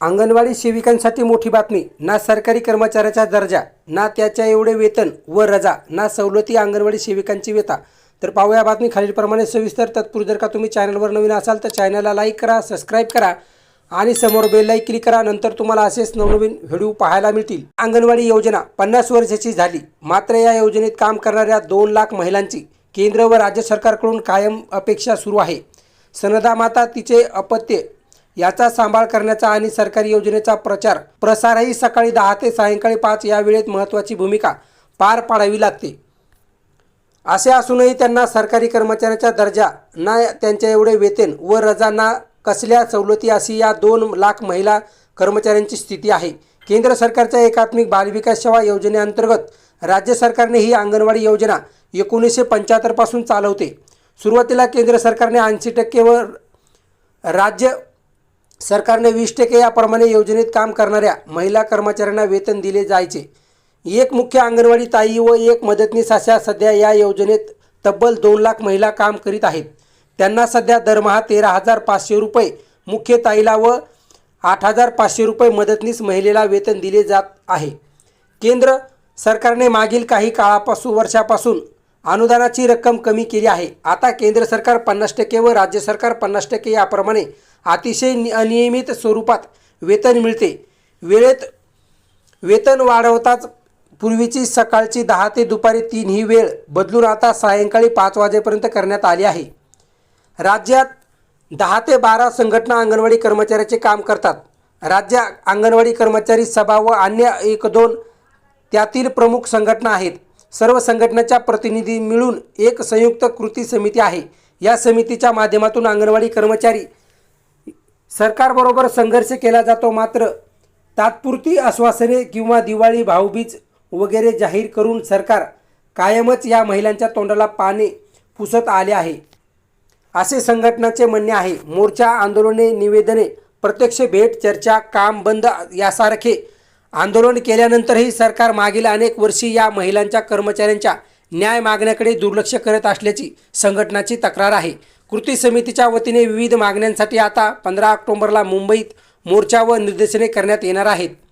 अंगणवाडी सेविकांसाठी मोठी बातमी. ना सरकारी कर्मचाऱ्याचा दर्जा ना त्याच्या एवढे वेतन व रजा ना सवलती अंगणवाडी सेविकांची वेता तर पाहूया बातमी खालीलप्रमाणे सविस्तर तत्पूर्वी जर का तुम्ही चॅनलवर नवीन असाल तर चॅनलला लाईक करा सबस्क्राईब करा आणि समोर बेललाही क्लिक करा. नंतर तुम्हाला असेच नवनवीन व्हिडिओ पाहायला मिळतील. अंगणवाडी योजना पन्नास वर्षाची झाली. मात्र या योजनेत काम करणाऱ्या दोन लाख महिलांची केंद्र व राज्य सरकारकडून कायम अपेक्षा सुरू आहे. सनदा माता तिचे अपत्य याचा सांभाळ करण्याचा आणि सरकारी योजनेचा प्रचार प्रसारही सकाळी दहा ते सायंकाळी पाच या वेळेत महत्त्वाची भूमिका पार पाडावी लागते. असे असूनही त्यांना सरकारी कर्मचाऱ्याचा दर्जा ना त्यांच्या एवढे वेतन व रजा ना कसल्या सवलती अशी या दोन लाख महिला कर्मचाऱ्यांची स्थिती आहे. केंद्र सरकारच्या एकात्मिक बालविकास सेवा योजनेअंतर्गत राज्य सरकारने ही अंगणवाडी योजना एकोणीसशे पंच्याहत्तरपासून चालवते. सुरुवातीला केंद्र सरकारने ऐंशी टक्के व राज्य सरकारने वीस टक्के याप्रमाणे योजनेत काम करणाऱ्या महिला कर्मचाऱ्यांना वेतन दिले जायचे. एक मुख्य अंगणवाडी ताई व एक मदतनीस अशा सध्या या योजनेत तब्बल दोन लाख महिला काम करीत आहेत. त्यांना सध्या दरमहा तेरा हजार पाचशे रुपये मुख्य ताईला व आठ हजार पाचशे रुपये मदतनीस महिलेला वेतन दिले जात आहे. केंद्र सरकारने मागील काही काळापासून वर्षापासून अनुदानाची रक्कम कमी केली आहे. आता केंद्र सरकार पन्नास टक्के व राज्य सरकार पन्नास टक्के याप्रमाणे अतिशय नि- अनियमित स्वरूपात वेतन मिळते. वेळेत वेतन वाढवताच पूर्वीची सकाळची दहा ते दुपारी तीन ही वेळ बदलून आता सायंकाळी पाच वाजेपर्यंत करण्यात आली आहे. राज्यात दहा ते बारा संघटना अंगणवाडी कर्मचाऱ्याचे काम करतात. राज्य अंगणवाडी कर्मचारी सभा व अन्य एक दोन त्यातील प्रमुख संघटना आहेत. सर्व संघटनाच्या प्रतिनिधी मिळून एक संयुक्त कृती समिती आहे. या समितीच्या माध्यमातून अंगणवाडी कर्मचारी सरकारबरोबर संघर्ष केला जातो. मात्र तात्पुरती आश्वासने किंवा दिवाळी भाऊबीज वगैरे जाहीर करून सरकार कायमच या महिलांच्या तोंडाला पाणी पुसत आले आहे. असे संघटनाचे म्हणणे आहे मोर्चा आंदोलने निवेदने प्रत्यक्ष भेट चर्चा काम बंद यासारखे आंदोलन केल्यानंतरही सरकार मागील अनेक वर्षी या महिलांच्या कर्मचाऱ्यांच्या न्याय मागण्याकडे दुर्लक्ष करत असल्याची संघटनाची तक्रार आहे. कृती समितीच्या वतीने विविध मागण्यांसाठी आता पंधरा ऑक्टोबरला मुंबईत मोर्चा व निदर्शने करण्यात येणार आहेत.